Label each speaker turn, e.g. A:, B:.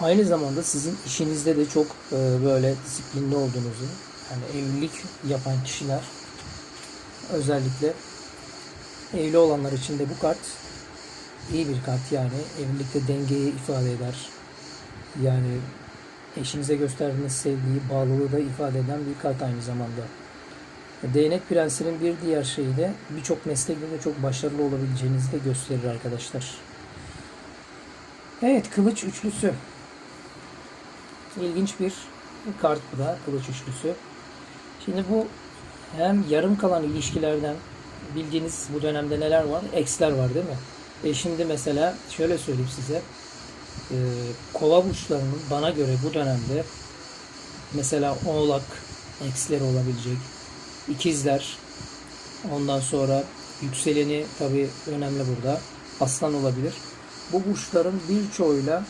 A: Aynı zamanda sizin işinizde de çok e, böyle disiplinli olduğunuzu, yani evlilik yapan kişiler özellikle evli olanlar için de bu kart iyi bir kart yani evlilikte dengeyi ifade eder. Yani eşinize gösterdiğiniz sevgiyi, bağlılığı da ifade eden bir kart aynı zamanda. Değnek prensinin bir diğer şeyi de birçok meslekte de çok başarılı olabileceğinizi de gösterir arkadaşlar. Evet kılıç üçlüsü. İlginç bir kart bu da kılıç üçlüsü. Şimdi bu hem yarım kalan ilişkilerden bildiğiniz bu dönemde neler var? Eksler var değil mi? E şimdi mesela şöyle söyleyeyim size. Ee, kova burçlarının bana göre bu dönemde mesela oğlak eksleri olabilecek. ikizler ondan sonra yükseleni tabi önemli burada. Aslan olabilir. Bu burçların birçoğuyla